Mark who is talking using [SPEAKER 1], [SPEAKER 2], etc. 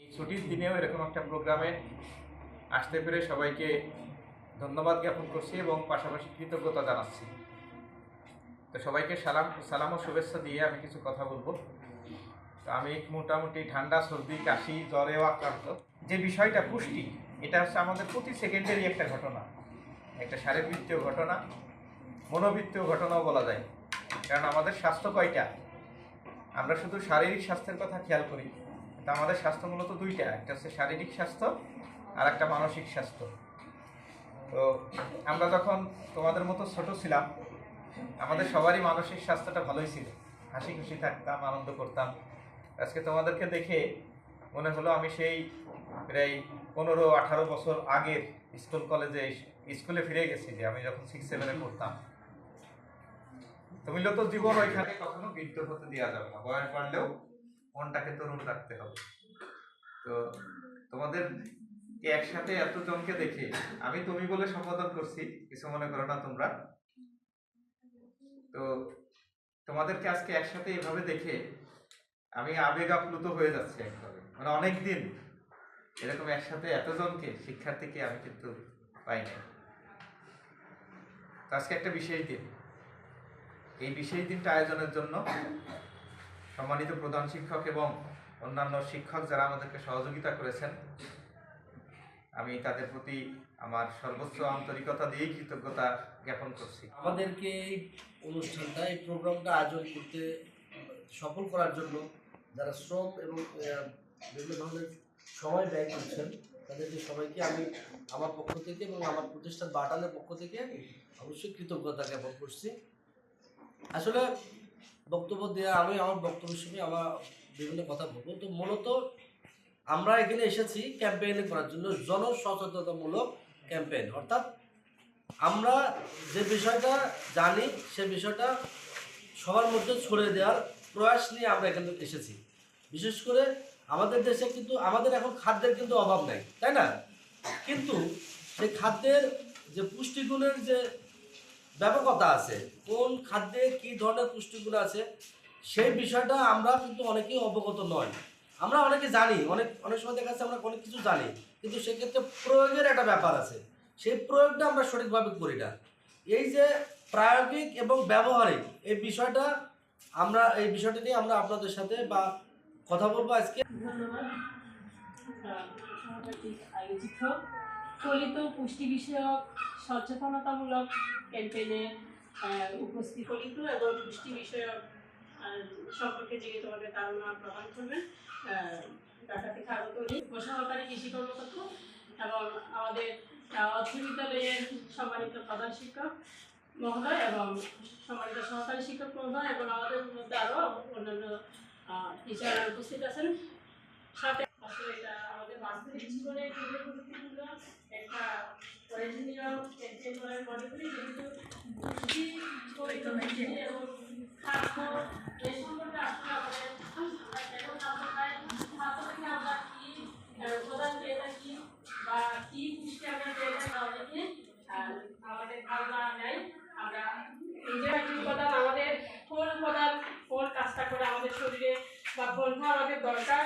[SPEAKER 1] ছুটির দিনেও এরকম একটা প্রোগ্রামে আসতে পেরে সবাইকে ধন্যবাদ জ্ঞাপন করছি এবং পাশাপাশি কৃতজ্ঞতা জানাচ্ছি। তো সবাইকে সালাম সালাম ও শুভেচ্ছা দিয়ে আমি কিছু কথা বলব। তো আমি মোটামুটি ঠান্ডা, সর্দি, কাশি, জ্বরেও আক্রান্ত। যে বিষয়টা পুষ্টি, এটা হচ্ছে আমাদের প্রতি সেকেন্ডেরই একটা ঘটনা। একটা শারীরবৃত্তীয় ঘটনা, মনোবৃত্তীয় ঘটনাও বলা যায়। কারণ আমাদের স্বাস্থ্য কয়টা? আমরা শুধু শারীরিক স্বাস্থ্যের কথা খেয়াল করি। তা আমাদের স্বাস্থ্য মূলত দুইটা, একটা হচ্ছে শারীরিক স্বাস্থ্য আর একটা মানসিক স্বাস্থ্য। তো আমরা যখন তোমাদের মতো ছোট ছিলাম, আমাদের সবারই মানসিক স্বাস্থ্যটা ভালোই ছিল। হাসি খুশি থাকতাম, আনন্দ করতাম। আজকে তোমাদেরকে দেখে মনে হলো আমি সেই প্রায় পনেরো, আঠারো বছর আগের স্কুল কলেজে স্কুলে ফিরে গেছি যে আমি যখন সিক্স সেভেনে পড়তাম। তুমি তো জীবন ওইখানে কখনো বৃদ্ধ হতে দেওয়া যাবে না। বয়স বাড়লেও মনটাকে তরুণ রাখতে হবে। তো তোমাদের একসাথে এতজনকে দেখে আমি তুমি বলে সম্বোধন করছি, কিছু মনে করো না তোমরা? তো তোমাদেরকে আজকে একসাথে এভাবে দেখে আমি আবেগ আপ্লুত হয়ে যাচ্ছি একভাবে। মানে অনেক দিন এরকম একসাথে এতজনকে, শিক্ষার্থীকে আমি কিন্তু পাইনি। তো আজকে একটা বিশেষ দিন। এই বিশেষ দিনটা আয়োজনের জন্য সম্মানিত প্রধান শিক্ষক এবং অন্যান্য শিক্ষক যারা আমাদেরকে সহযোগিতা করেছেন, আমি তাদের প্রতি আমার সর্বোচ্চ আন্তরিকতা দিয়েই কৃতজ্ঞতা জ্ঞাপন করছি।
[SPEAKER 2] আমাদেরকে এই অনুষ্ঠানটা, এই প্রোগ্রামটা আয়োজন করতে সফল করার জন্য যারা শ্রম এবং বিভিন্ন ধরনের সময় ব্যয় করছেন, তাদেরকে সবাইকে আমি আমার পক্ষ থেকে এবং আমার প্রতিষ্ঠান বাটালের পক্ষ থেকে অবশ্যই কৃতজ্ঞতা জ্ঞাপন করছি। আসলে বক্তব্য দেওয়া আমি আমার বক্তব্যের সময় আমার বিভিন্ন কথা বলব। তো মূলত আমরা এখানে এসেছি ক্যাম্পেইন করার জন্য জনসচেতনতামূলক ক্যাম্পেইন অর্থাৎ আমরা যে বিষয়টা জানি, সে বিষয়টা সবার মধ্যে ছড়িয়ে দেওয়ার প্রয়াস নিয়ে আমরা এখানে এসেছি। বিশেষ করে আমাদের দেশে কিন্তু, আমাদের এখন খাদ্যের কিন্তু অভাব নাই, তাই না? কিন্তু সেই খাদ্যের যে পুষ্টিগুণের যে ব্যাপকতা আছে কোন খাদ্যে কি ধরনের পুষ্টিগুণ আছে, সেই বিষয়টা আমরা কিন্তু অনেকেই অবগত নয় আমরা অনেকে জানি, অনেক অনেক সময় দেখা যাচ্ছে আমরা অনেক কিছু জানি, কিন্তু সেক্ষেত্রে প্রয়োগের একটা ব্যাপার আছে। সেই প্রয়োগটা আমরা সঠিকভাবে করি না। এই যে প্রায়োগিক এবং ব্যবহারিক, এই বিষয়টা আমরা, এই বিষয়টা নিয়ে আমরা আপনাদের সাথে বা কথা বলব আজকে।
[SPEAKER 3] আয়োজিত ফলিত পুষ্টি বিষয়ক সচেতনতামূলক ক্যাম্পেইনে উপস্থিত ফলিত এবং পুষ্টি বিষয়ক সম্পর্কে যে তোমাদের ধারণা প্রদান করবেন ঢাকা থেকে আগত উনি সহকারী কৃষি কর্মকর্তা এবং আমাদের বিদ্যালয়ের সম্মানিত প্রধান শিক্ষক মহোদয় এবং সম্মানিত সহকারী শিক্ষক মহোদয় এবং আমাদের মধ্যে আরও অন্যান্য টিচার উপস্থিত আছেন। সাথে আসলে এটা আমাদের বাস্তবিক জীবনে একটা প্রয়োজনীয় মনে করি, যেহেতু পেয়ে থাকি বা কি পুষ্টি আমরা পেয়ে থাকি অনেকে আমাদের ধারণা নেই আমরা নিজেরা আমাদের কোন উপাদান কাজটা করে আমাদের শরীরে বা কোন আমাদের দরকার